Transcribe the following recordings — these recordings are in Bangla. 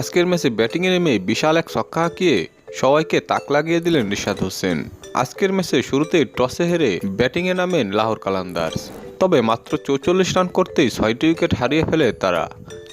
আজকের ম্যাচে ব্যাটিংয়ে নেমে বিশাল এক ছক্কা হাঁকিয়ে সবাইকে তাক লাগিয়ে দিলেন রিশাদ হোসেন। আজকের ম্যাচে শুরুতেই টসে হেরে ব্যাটিংয়ে নামেন লাহোর কালান্দার্স। তবে মাত্র চৌচল্লিশ রান করতেই ছয়টি উইকেট হারিয়ে ফেলে তারা,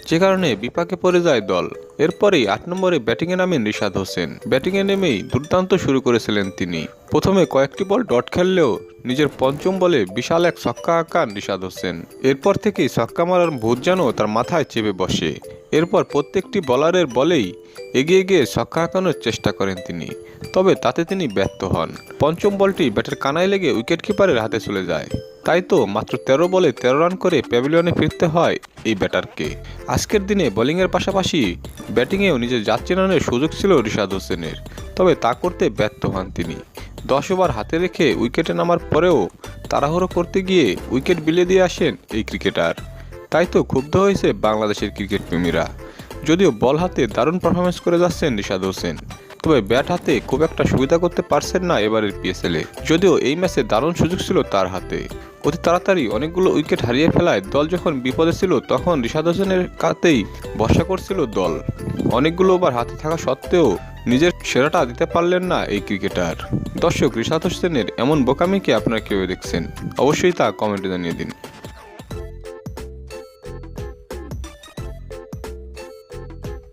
যে কারণে বিপাকে পড়ে যায় দল। এরপরেই আট নম্বরে ব্যাটিংয়ে নামেন রিশাদ হোসেন। ব্যাটিংয়ে নেমেই দুর্দান্ত শুরু করেছিলেন তিনি। প্রথমে কয়েকটি বল ডট খেললেও নিজের পঞ্চম বলে বিশাল এক ছক্কা আঁকান রিশাদ হোসেন। এরপর থেকেই ছক্কা মারার ভূত যেন তার মাথায় চেপে বসে। এরপর প্রত্যেকটি বলারের বলেই এগিয়ে গিয়ে ছক্কা হাঁকানোর চেষ্টা করেন তিনি। তবে তাতে তিনি ব্যর্থ হন। পঞ্চম বলটি ব্যাটের কানায় লেগে উইকেট কিপারের হাতে চলে যায়। তাই তো মাত্র তেরো বলে তেরো রান করে প্যাভিলিয়নে ফিরতে হয় এই ব্যাটারকে। আজকের দিনে বোলিংয়ের পাশাপাশি ব্যাটিংয়েও নিজের যাত্রী রানের সুযোগ ছিল রিশাদ হোসেনের। তবে তা করতে ব্যর্থ হন তিনি। দশ ওভার হাতে রেখে উইকেটে নামার পরেও তাড়াহুড়ো করতে গিয়ে উইকেট বিলে দিয়ে আসেন এই ক্রিকেটার। তাই তো ক্ষুব্ধ হয়েছে বাংলাদেশের ক্রিকেট প্রেমীরা। যদিও বল হাতে দারুণ পারফরমেন্স করে যাচ্ছেন রিশাদ হোসেন, তবে ব্যাট হাতে খুব একটা সুবিধা করতে পারছেন না এবারের পিএসএলে যদিও এই ম্যাচে দারুণ সুযোগ ছিল তার হাতে। অতি তাড়াতাড়ি অনেকগুলো উইকেট হারিয়ে ফেলায় দল যখন বিপদে ছিল, তখন রিশাদ হোসেনের কাতেই ভরসা করছিল দল। অনেকগুলো ওভার হাতে থাকা সত্ত্বেও নিজের সেরাটা দিতে পারলেন না এই ক্রিকেটার। দর্শক রিশাদ হোসেনের এমন বোকামিকে আপনারা কেউ দেখছেন? অবশ্যই তা কমেন্টে জানিয়ে দিন।